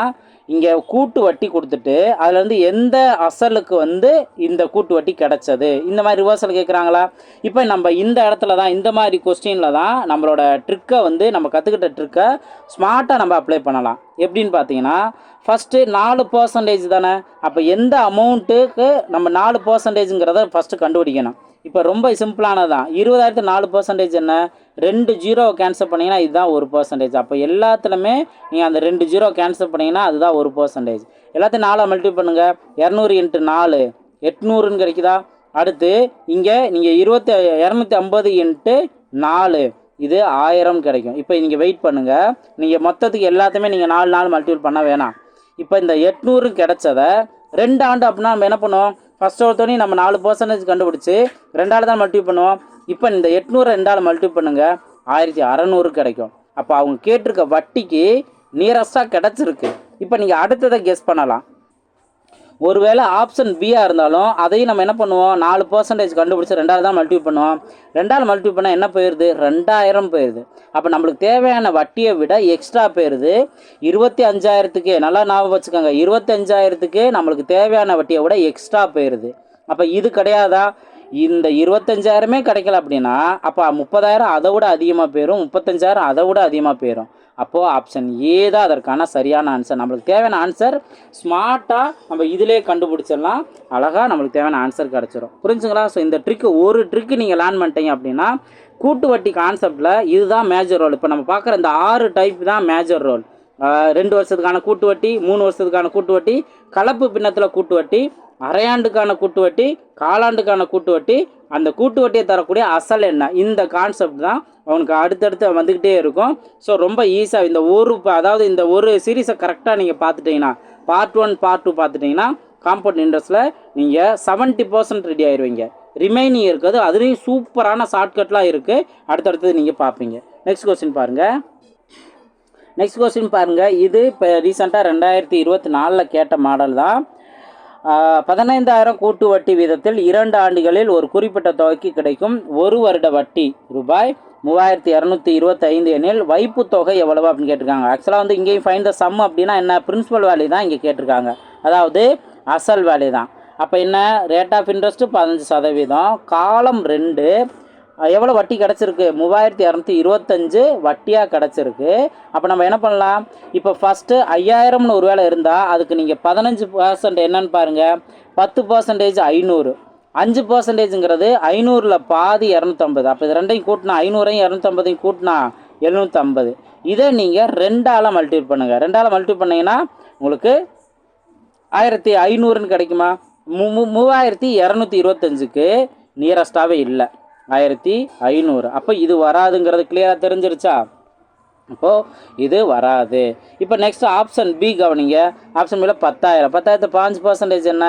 இங்கே கூட்டு வட்டி கொடுத்துட்டு அதுலேருந்து எந்த அசலுக்கு வந்து இந்த கூட்டு வட்டி கிடச்சது? இந்த மாதிரி ரிவர்சல் கேட்குறாங்களா இப்போ நம்ம இந்த இடத்துல தான் இந்த மாதிரி கொஸ்டினில் தான் நம்மளோட ட்ரிக்கை வந்து நம்ம கற்றுக்கிட்ட ட்ரிக்கை ஸ்மார்ட்டாக நம்ம அப்ளை பண்ணலாம். எப்படின்னு பார்த்தீங்கன்னா ஃபஸ்ட்டு நாலு பர்சன்டேஜ் தானே? அப்போ எந்த அமௌண்ட்டுக்கு நம்ம நாலு பர்சன்டேஜுங்கிறத ஃபஸ்ட்டு கண்டுபிடிக்கணும். இப்போ ரொம்ப சிம்பிளானது தான் இருபதாயிரத்து நாலு பர்சன்டேஜ் என்ன? ரெண்டு ஜீரோவை கேன்சல் பண்ணிங்கன்னா இதுதான் ஒரு பர்சன்டேஜ் அப்போ எல்லாத்துலேயுமே நீங்கள் அந்த ரெண்டு ஜீரோ கேன்சல் பண்ணிங்கன்னா அதுதான் ஒரு பர்சன்டேஜ் எல்லாத்தையும் நாலாக மல்டிப்ளை பண்ணுங்கள் இரநூறு இன்ட்டு நாலு எட்நூறுன்னு கிடைக்குதா? அடுத்து இங்கே நீங்கள் இருபத்தி இரநூத்தி ஐம்பது இன்ட்டு நாலு இது ஆயிரம் கிடைக்கும். இப்போ நீங்கள் வெயிட் பண்ணுங்கள் நீங்கள் மொத்தத்துக்கு எல்லாத்தையுமே நீங்கள் நாலு நாள் மல்டிபிள் பண்ண வேணாம். இப்போ இந்த எட்நூறு கிடைச்சத ரெண்டு ஆண்டு அப்படின்னா நம்ம என்ன பண்ணுவோம்? ஃபஸ்ட் ஒருத்தோடனே நம்ம நாலு பர்சன்டேஜ் கண்டுபிடிச்சி ரெண்டாள் தான் மல்டிப் பண்ணுவோம். இப்போ இந்த எட்நூறு ரெண்டாள் மல்டிப் பண்ணுங்கள் ஆயிரத்தி அறநூறு கிடைக்கும். அப்போ அவங்க கேட்டிருக்க வட்டிக்கு நியரஸ்ட்டாக கிடச்சிருக்கு. இப்போ நீங்கள் அடுத்ததை கெஸ் பண்ணலாம். ஒருவேளை ஆப்ஷன் பியாக இருந்தாலும் அதையும் நம்ம என்ன பண்ணுவோம்? நாலு பர்சன்டேஜ் கண்டுபிடிச்சி ரெண்டாவது தான் மல்டிபிள் பண்ணுவோம். ரெண்டாவது மல்டிபிள் பண்ணால் என்ன போயிடுது ரெண்டாயிரம் போயிடுது அப்போ நம்மளுக்கு தேவையான வட்டியை விட எக்ஸ்ட்ரா போயிடுது இருபத்தி அஞ்சாயிரத்துக்கு நல்லா ஞாபகம் வச்சுக்கோங்க. இருபத்தி அஞ்சாயிரத்துக்கு நம்மளுக்கு தேவையான வட்டியை விட எக்ஸ்ட்ரா போயிடுது அப்போ இது கிடையாதா? இந்த இருபத்தஞ்சாயிரமே கிடைக்கல அப்படின்னா அப்போ முப்பதாயிரம் அதை விட அதிகமாக போயிடும் முப்பத்தஞ்சாயிரம் அதை விட அதிகமாக போயிடும் அப்போது ஆப்ஷன் ஏ தான் அதற்கான சரியான ஆன்சர் நம்மளுக்கு தேவையான ஆன்சர் ஸ்மார்ட்டாக நம்ம இதிலே கண்டுபிடிச்சிடலாம். அழகாக நம்மளுக்கு தேவையான ஆன்சர் கிடச்சிரும். புரிஞ்சுங்களா? ஸோ இந்த ட்ரிக்கு ஒரு ட்ரிக்கு நீங்கள் லேர்ன் பண்ணிட்டீங்க அப்படின்னா கூட்டு வட்டி கான்செப்டில் இதுதான் மேஜர் ரோல் இப்போ நம்ம பார்க்குற இந்த ஆறு டைப் தான் மேஜர் ரோல் ரெண்டு வருஷத்துக்கான கூட்டு வட்டி மூணு வருஷத்துக்கான கூட்டு வட்டி கலப்பு பின்னத்தில் கூட்டு வட்டி அரையாண்டுக்கான கூட்டு வட்டி காலாண்டுக்கான கூட்டு வட்டி அந்த கூட்டு வட்டியை தரக்கூடிய அசல் என்ன? இந்த கான்செப்ட் தான் அவனுக்கு அடுத்தடுத்து வந்துக்கிட்டே இருக்கும். ஸோ ரொம்ப ஈஸியாக இந்த ஒரு ப- அதாவது இந்த ஒரு சீரீஸை கரெக்டாக நீங்கள் பார்த்துட்டிங்கன்னா பார்ட் ஒன் பார்ட் டூ பார்த்துட்டிங்கன்னா காம்பவுண்ட் இன்ட்ரெஸ்ட்டில் நீங்கள் செவன்ட்டி பர்சன்ட் ரெடி ஆயிடுவீங்க ரிமைனிங் இருக்குது. அதுலேயும் சூப்பரான ஷார்ட்கட்லாம் இருக்குது அடுத்தடுத்தது நீங்கள் பார்ப்பீங்க. நெக்ஸ்ட் கொஸ்டின் பாருங்கள் நெக்ஸ்ட் கொஸ்டின் பாருங்கள் இது இப்போ ரீசெண்டாக ரெண்டாயிரத்தி இருபத்தி நாலில் கேட்ட மாடல் தான். பதினைந்தாயிரம் கூட்டு வட்டி வீதத்தில் இரண்டு ஆண்டுகளில் ஒரு குறிப்பிட்ட தொகைக்கு கிடைக்கும் ஒரு வருட வட்டி ரூபாய் மூவாயிரத்தி இரநூத்தி இருபத்தைந்து எனில் வைப்பு தொகை எவ்வளவு அப்படின்னு கேட்டிருக்காங்க. ஆக்சுவலாக வந்து இங்கேயும் ஃபைன் த சம் அப்படின்னா என்ன? பிரின்சிபல் வேல்யூ தான் இங்கே கேட்டிருக்காங்க. அதாவது அசல் வேல்யூ தான். அப்போ என்ன? ரேட் ஆஃப் இன்ட்ரெஸ்ட்டு பதினஞ்சு சதவீதம். காலம் ரெண்டு. எவ்வளோ வட்டி கிடச்சிருக்கு? மூவாயிரத்தி இரநூத்தி இருபத்தஞ்சு வட்டியாக கிடச்சிருக்கு. அப்போ நம்ம என்ன பண்ணலாம்? இப்போ ஃபஸ்ட்டு ஐயாயிரம்னு ஒரு வேலை இருந்தால் அதுக்கு நீங்கள் பதினஞ்சு பர்சன்ட் என்னன்னு பாருங்கள் பத்து பர்சன்டேஜ் ஐநூறு. அஞ்சு பர்சன்டேஜுங்கிறது ஐநூறில் பாதி இரநூத்தம்பது. அப்போ இது ரெண்டையும் கூட்டினா ஐநூறையும் இரநூத்தம்பதையும் கூட்டினா எழுநூற்றம்பது இதை நீங்கள் ரெண்டால் மல்டிபிள் பண்ணுங்கள் ரெண்டால் மல்டிபிள் பண்ணிங்கன்னா உங்களுக்கு ஆயிரத்தி ஐநூறுன்னு கிடைக்குமா? மூ மூ- மூவாயிரத்தி இரநூத்தி இருபத்தஞ்சுக்கு நியரஸ்டாகவே இல்லை. ஆயிரத்தி ஐநூறு. அப்போ இது வராதுங்கிறது கிளியராக தெரிஞ்சிருச்சா? அப்போது இது வராது. இப்போ நெக்ஸ்ட் ஆப்ஷன் பி கவனிங்க. ஆப்ஷன் பியில் பத்தாயிரம். பத்தாயிரத்து பாஞ்சு பர்சன்டேஜ் என்ன?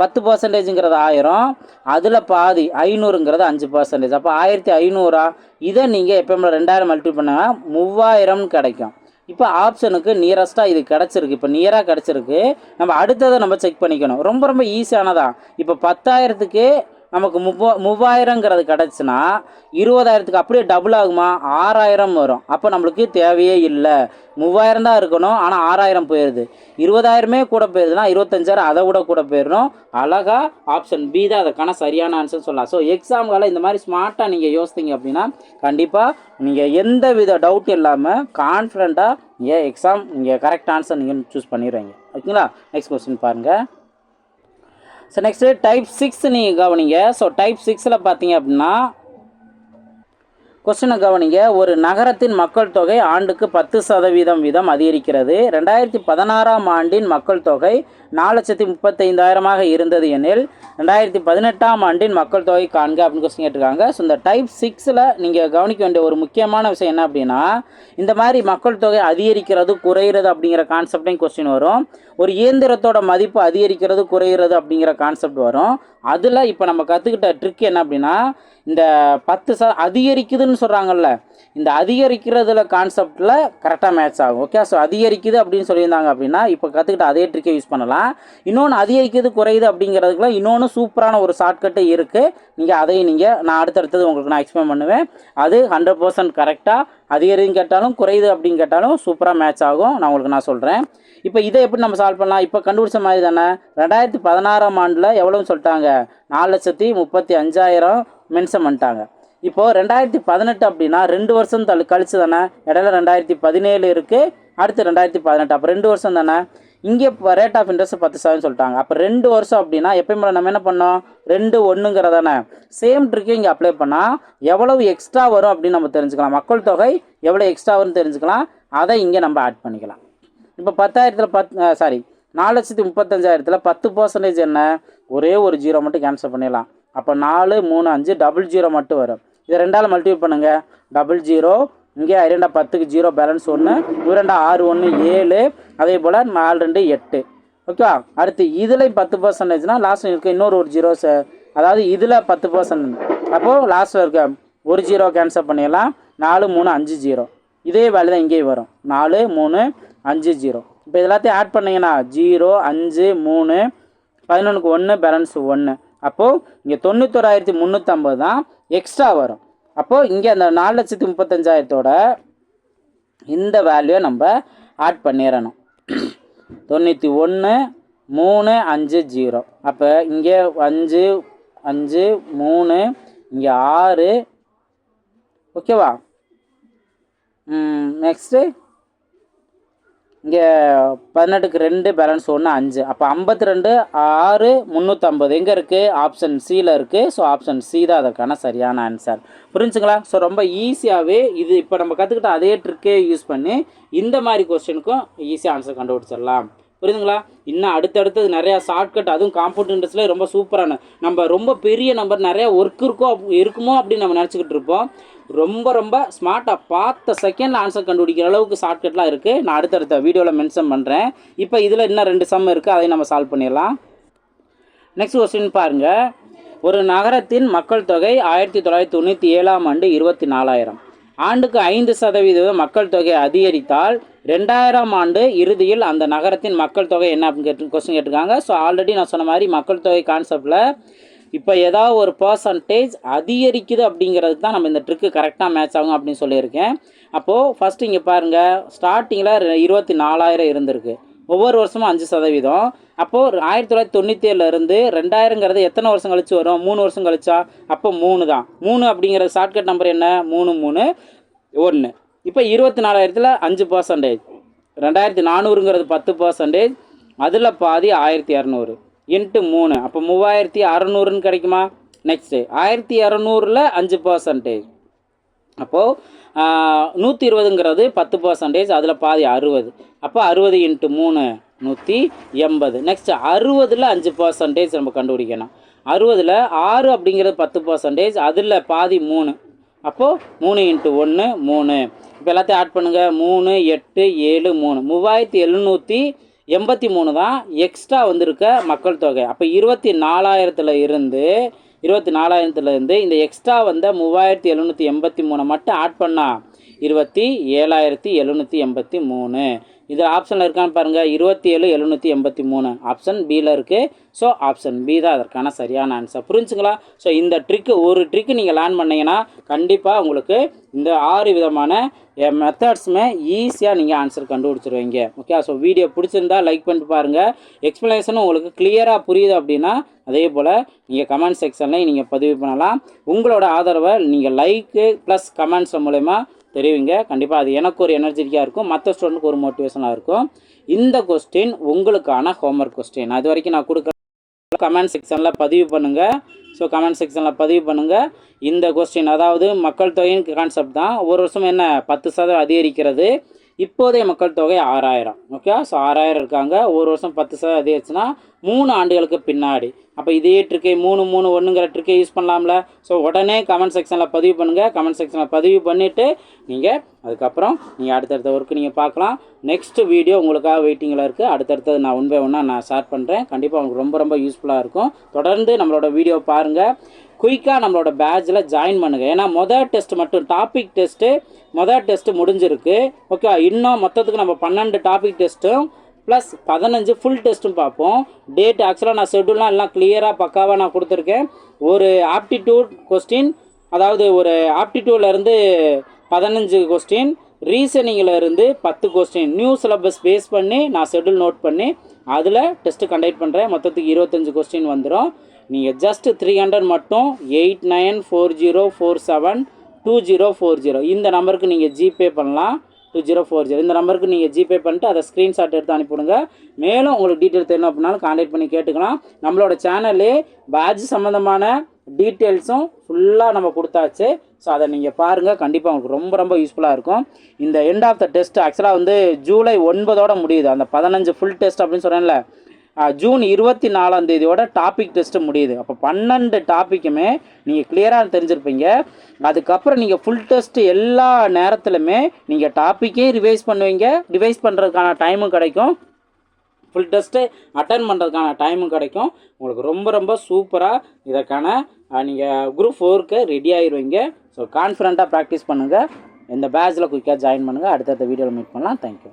பத்து பர்சன்டேஜுங்கிறது ஆயிரம். அதில் பாதி ஐநூறுங்கிறது அஞ்சு பர்சன்டேஜ் அப்போ ஆயிரத்தி ஐநூறா? இதை நீங்கள் எப்போயுமே ரெண்டாயிரம் மல்டிபிள் பண்ணால் மூவாயிரம்னு கிடைக்கும். இப்போ ஆப்ஷனுக்கு நியரஸ்ட்டாக இது கிடச்சிருக்கு. இப்போ நியராக கிடச்சிருக்கு. நம்ம அடுத்ததை நம்ம செக் பண்ணிக்கணும். ரொம்ப ரொம்ப ஈஸியானதான் இப்போ பத்தாயிரத்துக்கு நமக்கு முப்பா மூவாயிரங்கிறது கிடச்சுன்னா இருபதாயிரத்துக்கு அப்படியே டபுள் ஆகுமா? ஆறாயிரம் வரும். அப்போ நம்மளுக்கு தேவையே இல்லை. மூவாயிரம் தான் இருக்கணும் ஆனால் ஆறாயிரம் போயிடுது இருபதாயிரமே கூட போயிடுதுன்னா இருபத்தஞ்சாயிரம் அதை விட கூட போயிடணும். அழகா ஆப்ஷன் பி தான். அதுக்கான சரியான ஆன்சர் சொல்லலாம். ஸோ எக்ஸாம்கால இந்த மாதிரி ஸ்மார்ட்டாக நீங்கள் யோசித்தீங்க அப்படின்னா கண்டிப்பாக நீங்கள் எந்த வித டவுட் இல்லாமல் கான்ஃபிடண்ட்டாக நீங்கள் எக்ஸாம் நீங்கள் கரெக்ட் ஆன்சர் நீங்கள் சூஸ் பண்ணிடுவீங்க ஓகேங்களா? நெக்ஸ்ட் கொஸ்டின் பாருங்கள் ஸோ நெக்ஸ்ட்டு டைப் சிக்ஸ் நீங்கள் கவனிங்க. ஸோ டைப் சிக்ஸில் பார்த்தீங்க அப்படின்னா கொஸ்டினை கவனிங்க. ஒரு நகரத்தின் மக்கள் தொகை ஆண்டுக்கு பத்து சதவீதம் வீதம் அதிகரிக்கிறது. ரெண்டாயிரத்தி பதினாறாம் ஆண்டின் மக்கள் தொகை நாலு லட்சத்தி முப்பத்தைந்தாயிரமாக இருந்தது எனில் ரெண்டாயிரத்தி பதினெட்டாம் ஆண்டின் மக்கள் தொகை காண்க அப்படின்னு கொஸ்டின் கேட்டிருக்காங்க. ஸோ இந்த டைப் சிக்ஸில் நீங்கள் கவனிக்க வேண்டிய ஒரு முக்கியமான விஷயம் என்ன அப்படின்னா இந்த மாதிரி மக்கள் தொகை அதிகரிக்கிறது குறையிறது அப்படிங்கிற கான்செப்டையும் கொஸ்டின் வரும். ஒரு இயந்திரத்தோட மதிப்பு அதிகரிக்கிறது குறையிறது அப்படிங்கிற கான்செப்ட் வரும். அதில் இப்போ நம்ம கற்றுக்கிட்ட ட்ரிக் என்ன அப்படின்னா இந்த பத்து ச அதிகரிக்குதுன்னு சொல்கிறாங்கல்ல இந்த அதிகரிக்கிறதுல கான்செப்டில் கரெக்டாக மேட்ச் ஆகும். ஓகே ஸோ அதிகரிக்குது அப்படின்னு சொல்லியிருந்தாங்க அப்படின்னா இப்போ கற்றுக்கிட்ட அதே ட்ரிக்கை யூஸ் பண்ணலாம். இன்னொன்று அதிகரிக்குது குறையுது அப்படிங்கிறதுக்குள்ள இன்னொன்று சூப்பரான ஒரு ஷார்ட்கட்டு இருக்குது நீங்கள் அதையும் நீங்கள் நான் அடுத்தடுத்தது உங்களுக்கு நான் எக்ஸ்பிளைன் பண்ணுவேன். அது ஹண்ட்ரட் பர்சன்ட் கரெக்டாக அதிகரின்னு கேட்டாலும் குறையுது அப்படின்னு கேட்டாலும் சூப்பராக மேட்ச் ஆகும். நான் உங்களுக்கு நான் சொல்கிறேன் இப்போ இதை எப்படி நம்ம சால்வ் பண்ணலாம்? இப்போ கண்டுபிடிச்ச மாதிரி தானே ரெண்டாயிரத்தி பதினாறாம் ஆண்டில் எவ்வளோன்னு சொல்லிட்டாங்க? நாலு லட்சத்தி முப்பத்தி அஞ்சாயிரம் மென்ஷன் பண்ணிட்டாங்க இப்போது ரெண்டாயிரத்தி பதினெட்டு அப்படின்னா ரெண்டு வருஷம் தள்ளு கழிச்சு தானே இடையில ரெண்டாயிரத்தி பதினேழு இருக்குது அடுத்து ரெண்டாயிரத்தி பதினெட்டு. அப்போ ரெண்டு வருஷம் தானே? இங்கே இப்போ ரேட் ஆஃப் இன்ட்ரெஸ்ட் பத்து சதவீதம் சொல்லிட்டாங்க. அப்போ ரெண்டு வருஷம் அப்படின்னா எப்பயும் போல நம்ம என்ன பண்ணோம்? ரெண்டு ஒன்றுங்கிறதானே சேம் ட்ரிக்கே இங்கே அப்ளை பண்ணால் எவ்வளவு எக்ஸ்ட்ரா வரும் அப்படின்னு நம்ம தெரிஞ்சுக்கலாம். மக்கள் தொகை எவ்வளோ எக்ஸ்ட்ரா வரும்னு தெரிஞ்சுக்கலாம். அதை இங்கே நம்ம ஆட் பண்ணிக்கலாம். இப்போ பத்தாயிரத்தில் பத் சாரி நாலு லட்சத்தி முப்பத்தஞ்சாயிரத்தில் பத்து பர்சன்டேஜ் என்ன? ஒரே ஒரு ஜீரோ மட்டும் கேன்சல் பண்ணிடலாம். அப்போ நாலு மூணு அஞ்சு டபுள் ஜீரோ மட்டும் வரும். இதை ரெண்டால் மல்டிபிள் பண்ணுங்கள் டபுள் ஜீரோ இங்கே இரண்டா பத்துக்கு ஜீரோ பேலன்ஸ் ஒன்று இரண்டா ஆறு ஒன்று ஏழு அதே போல் நாலு ரெண்டு எட்டு. ஓகேவா அடுத்து இதில் பத்து பர்சன்டேஜ்னால் லாஸ்ட்டில் இருக்க இன்னொரு ஒரு ஜீரோ சார் அதாவது இதில் பத்து பர்சன்ட் அப்போது லாஸ்ட்டில் இருக்க ஒரு ஜீரோ கேன்சல் பண்ணிடலாம். நாலு மூணு அஞ்சு ஜீரோ இதே வேலை தான் இங்கேயும் வரும். நாலு மூணு அஞ்சு ஜீரோ இப்போ எல்லாத்தையும் ஆட் பண்ணிங்கன்னா ஜீரோ அஞ்சு மூணு பதினொன்றுக்கு ஒன்று பேலன்ஸ் ஒன்று அப்போது இங்கே தொண்ணூத்தோராயிரத்தி முந்நூற்றம்பது தான் எக்ஸ்ட்ரா வரும். அப்போது இங்கே அந்த நாலு லட்சத்தி முப்பத்தஞ்சாயிரத்தோட இந்த வேல்யூவை நம்ம ஆட் பண்ணிடணும் தொண்ணூற்றி ஒன்று மூணு அஞ்சு ஜீரோ அப்போ இங்கே அஞ்சு அஞ்சு மூணு இங்கே ஆறு. ஓகேவா நெக்ஸ்ட்டு இங்கே பதினெட்டுக்கு ரெண்டு பேலன்ஸ் ஒன்று அஞ்சு. அப்போ ஐம்பத்தி ரெண்டு ஆறு முந்நூற்றம்பது எங்கே இருக்குது ஆப்ஷன் சியில் இருக்குது ஸோ ஆப்ஷன் சி தான் அதற்கான சரியான ஆன்சர் புரிஞ்சுங்களா? ஸோ ரொம்ப ஈஸியாகவே இது இப்போ நம்ம கற்றுக்கிட்ட அதே ட்ரிக்கே யூஸ் பண்ணி இந்த மாதிரி கொஸ்டினுக்கும் ஈஸியாக ஆன்சர் கண்டுபிடிச்சிடலாம். புரியுதுங்களா? இன்னும் அடுத்தடுத்தது நிறையா ஷார்ட்கட் அதுவும் காம்பவுண்ட் இன்ட்ரெஸ்ட்ல ரொம்ப சூப்பரான. நம்ம ரொம்ப பெரிய நம்பர் நிறையா ஒர்க் இருக்கோ இருக்குமோ அப்படின்னு நம்ம நினச்சிக்கிட்டு இருப்போம். ரொம்ப ரொம்ப ஸ்மார்ட்டாக பார்த்த செகண்டில் ஆன்சர் கண்டுபிடிக்கிற அளவுக்கு ஷார்ட்கட்லாம் இருக்குது நான் அடுத்தடுத்த வீடியோவில் மென்ஷன் பண்ணுறேன் இப்போ இதில் இன்னும் ரெண்டு சம் இருக்குது அதை நம்ம சால்வ் பண்ணிடலாம். நெக்ஸ்ட் கொஸ்டின் பாருங்க. ஒரு நகரத்தின் மக்கள் தொகை ஆயிரத்தி தொள்ளாயிரத்தி தொண்ணூற்றி ஏழாம் ஆண்டு இருபத்தி நாலாயிரம். ஆண்டுக்கு ஐந்து சதவீத மக்கள் தொகை அதிகரித்தால் ரெண்டாயிரம் ஆண்டு இறுதியில் அந்த நகரத்தின் மக்கள் தொகை என்ன அப்படின்னு கேட்டு கொஸ்டின் கேட்டிருக்காங்க. ஸோ ஆல்ரெடி நான் சொன்ன மாதிரி மக்கள் தொகை கான்செப்டில் இப்போ ஏதாவது ஒரு பர்சன்டேஜ் அதிகரிக்குது அப்படிங்கிறது தான் நம்ம இந்த ட்ரிக்கு கரெக்டாக மேட்ச் ஆகும் அப்படின்னு சொல்லியிருக்கேன். அப்போது ஃபஸ்ட்டு இங்கே பாருங்கள் ஸ்டார்டிங்கில் இருபத்தி நாலாயிரம் இருந்திருக்கு. ஒவ்வொரு வருஷமும் அஞ்சு சதவீதம். அப்போது ஆயிரத்தி தொள்ளாயிரத்தி தொண்ணூற்றி ஏழுலேருந்து ரெண்டாயிரங்கிறது எத்தனை வருஷம் கழிச்சு வரும்? மூணு வருஷம் கழிச்சா? அப்போ மூணு தான். மூணு அப்படிங்கிற ஷார்ட்கட் நம்பர் என்ன? மூணு மூணு ஒன்று இப்போ இருபத்தி நாலாயிரத்தில் அஞ்சு பர்சன்டேஜ் ரெண்டாயிரத்தி நானூறுங்கிறது பத்து பர்சன்டேஜ் அதில் பாதி ஆயிரத்தி இரநூறு இன்ட்டு மூணு. அப்போ மூவாயிரத்தி அறநூறுன்னு கிடைக்குமா? நெக்ஸ்ட்டு ஆயிரத்தி இரநூறில் அஞ்சு பர்சன்டேஜ் அப்போது நூற்றி இருபதுங்கிறது பத்து பர்சன்டேஜ் அதில் பாதி அறுபது. அப்போ அறுபது இன்ட்டு மூணு நூற்றி எண்பது. நெக்ஸ்ட் அறுபதில் அஞ்சு பர்சன்டேஜ் நம்ம கண்டுபிடிக்கணும். அறுபதில் ஆறு அப்படிங்கிறது பத்து பர்சன்டேஜ் அதில் பாதி மூணு. அப்போது மூணு இன்ட்டு ஒன்று மூணு. இப்போ எல்லாத்தையும் ஆட் பண்ணுங்கள் மூணு எட்டு ஏழு மூணு. மூவாயிரத்தி எழுநூற்றி எண்பத்தி மூணு தான் எக்ஸ்ட்ரா வந்திருக்க மக்கள் தொகை. அப்போ இருபத்தி நாலாயிரத்தில் இருந்து இருபத்தி நாலாயிரத்துலேருந்து இந்த எக்ஸ்ட்ரா வந்த மூவாயிரத்தி எழுநூற்றி எண்பத்தி மூணை மட்டும் ஆட் பண்ணால் இருபத்தி ஏழாயிரத்தி எழுநூற்றி எண்பத்தி மூணு. இதில் ஆப்ஷனில் இருக்கான்னு பாருங்கள் இருபத்தி ஏழு எழுநூற்றி எண்பத்தி மூணு. ஆப்ஷன் பியில் இருக்குது ஸோ ஆப்ஷன் பி தான் அதற்கான சரியான ஆன்சர் புரிஞ்சுங்களா? ஸோ இந்த ட்ரிக்கு ஒரு ட்ரிக்கு நீங்கள் லேர்ன் பண்ணீங்கன்னா கண்டிப்பாக உங்களுக்கு இந்த ஆறு விதமான மெத்தட்ஸுமே ஈஸியாக நீங்கள் ஆன்சர் கண்டுபிடிச்சிருவீங்க. ஓகே ஸோ வீடியோ பிடிச்சிருந்தா லைக் பண்ணிட்டு பாருங்கள் எக்ஸ்ப்ளனேஷனும் உங்களுக்கு கிளியராக புரியுது அப்படின்னா அதே போல் நீங்கள் கமெண்ட் செக்ஷன்லேயும் நீங்கள் பதிவு பண்ணலாம். உங்களோட ஆதரவை நீங்கள் லைக்கு ப்ளஸ் கமெண்ட்ஸ் மூலயமா தெரிவிங்க. கண்டிப்பாக அது எனக்கு ஒரு எனர்ஜெட்டிக்காக இருக்கும். மற்ற ஸ்டூடெண்ட்க்கு ஒரு மோட்டிவேஷனாக இருக்கும். இந்த கொஸ்டின் உங்களுக்கான ஹோம்ஒர்க் கொஸ்டின் அது வரைக்கும் நான் கொடுக்க கமெண்ட் செக்ஷனில் பதிவு பண்ணுங்கள் ஸோ கமெண்ட் செக்ஷனில் பதிவு பண்ணுங்கள் இந்த கொஸ்டின் அதாவது மக்கள் தொகையின் கான்செப்ட் தான். ஒரு வருஷம் என்ன? பத்து சதவீதம் அதிகரிக்கிறது. இப்போதைய மக்கள் தொகை ஆறாயிரம். ஓகே ஸோ ஆறாயிரம் இருக்காங்க. ஒரு வருஷம் பத்து சதவீதம் அதிகரிச்சுன்னா மூணு ஆண்டுகளுக்கு பின்னாடி. அப்போ இதே ட்ரிக்கை மூணு மூணு ஒன்றுங்கிற ட்ரிக்கை யூஸ் பண்ணலாம்ல. ஸோ உடனே கமெண்ட் செக்ஷனில் பதிவு பண்ணுங்கள் கமெண்ட் செக்ஷனில் பதிவு பண்ணிவிட்டு நீங்கள் அதுக்கப்புறம் நீங்கள் அடுத்தடுத்த ஒர்க்கு நீங்கள் பார்க்கலாம். நெக்ஸ்ட் வீடியோ உங்களுக்காக வெயிட்டிங்கில் இருக்குது அடுத்தடுத்தது நான் ஒன் பை ஒன்னாக நான் ஸ்டார்ட் பண்ணுறேன் கண்டிப்பாக உங்களுக்கு ரொம்ப ரொம்ப யூஸ்ஃபுல்லாக இருக்கும். தொடர்ந்து நம்மளோட வீடியோ பாருங்கள் குயிக்காக நம்மளோட பேட்சில் ஜாயின் பண்ணுங்கள் ஏன்னா மொதல் டெஸ்ட் மட்டும் டாபிக் டெஸ்ட்டு மொதல் டெஸ்ட்டு முடிஞ்சிருக்கு. ஓகே இன்னும் மொத்தத்துக்கு நம்ம பன்னெண்டு டாபிக் டெஸ்ட்டும் ப்ளஸ் பதினஞ்சு ஃபுல் டெஸ்ட்டும் பார்ப்போம். டேட் ஆக்சுவலாக நான் ஷெட்யூல்லாம் எல்லாம் கிளியராக பக்காவாக நான் கொடுத்துருக்கேன். ஒரு ஆப்டிடியூட் கொஸ்டின் அதாவது ஒரு ஆப்டிடியூட்லேருந்து பதினஞ்சு கொஸ்டின் ரீசனிங்கில் இருந்து பத்து கொஸ்டின் நியூ சிலபஸ் பேஸ் பண்ணி நான் ஷெட்யூல் நோட் பண்ணி அதில் டெஸ்ட்டு கண்டக்ட் பண்ணுறேன் மொத்தத்துக்கு இருபத்தஞ்சு கொஸ்டின் வந்துடும் நீங்கள் ஜஸ்ட் த்ரீ ஹண்ட்ரட் மட்டும் eight nine four zero four seven two zero four zero இந்த நம்பருக்கு நீங்கள் ஜிபே பண்ணலாம். டூ ஜீரோ ஃபோர் ஜீரோ இந்த நம்பருக்கு நீங்கள் ஜிபே பண்ணிட்டு அதை ஸ்க்ரீன்ஷாட் எடுத்து அனுப்பிவிடுங்க. மேலும் உங்களுக்கு டீட்டெயில் தெரியணும் அப்படின்னாலும் கான்டாக்ட் பண்ணி கேட்டுக்கலாம். நம்மளோட சேனல்லே பேட்ச் சம்மந்தமான டீட்டெயில்ஸும் ஃபுல்லாக நம்ம கொடுத்தாச்சு. ஸோ அதை நீங்கள் பாருங்கள் கண்டிப்பாக உங்களுக்கு ரொம்ப ரொம்ப யூஸ்ஃபுல்லாக இருக்கும். இந்த எண்ட் ஆஃப் த டெஸ்ட் ஆக்சுவலாக வந்து ஜூலை ஒன்பதோட முடியுது. அந்த பதினஞ்சு ஃபுல் டெஸ்ட் அப்படின்னு சொன்னேன்ல. ஜூன் இருபத்தி நாலாம் தேதியோட டாபிக் டெஸ்ட்டு முடியுது. அப்போ பன்னெண்டு டாப்பிக்குமே நீங்கள் கிளியராக தெரிஞ்சிருப்பீங்க. அதுக்கப்புறம் நீங்கள் ஃபுல் டெஸ்ட்டு எல்லா நேரத்துலையுமே நீங்கள் டாப்பிக்கே ரிவைஸ் பண்ணுவீங்க. ரிவைஸ் பண்ணுறதுக்கான டைமும் கிடைக்கும். ஃபுல் டெஸ்ட்டு அட்டன் பண்ணுறதுக்கான டைமும் கிடைக்கும். உங்களுக்கு ரொம்ப ரொம்ப சூப்பராக இதற்கான நீங்கள் குரூப் ஃபோருக்கு ரெடி ஆயிடுவீங்க ஸோ கான்ஃபிடண்ட்டாக ப்ராக்டிஸ் பண்ணுங்கள் இந்த பேட்சில் குயிக்காக ஜாயின் பண்ணுங்கள் அடுத்தடுத்த வீடியோவில் மீட் பண்ணலாம். தேங்க்யூ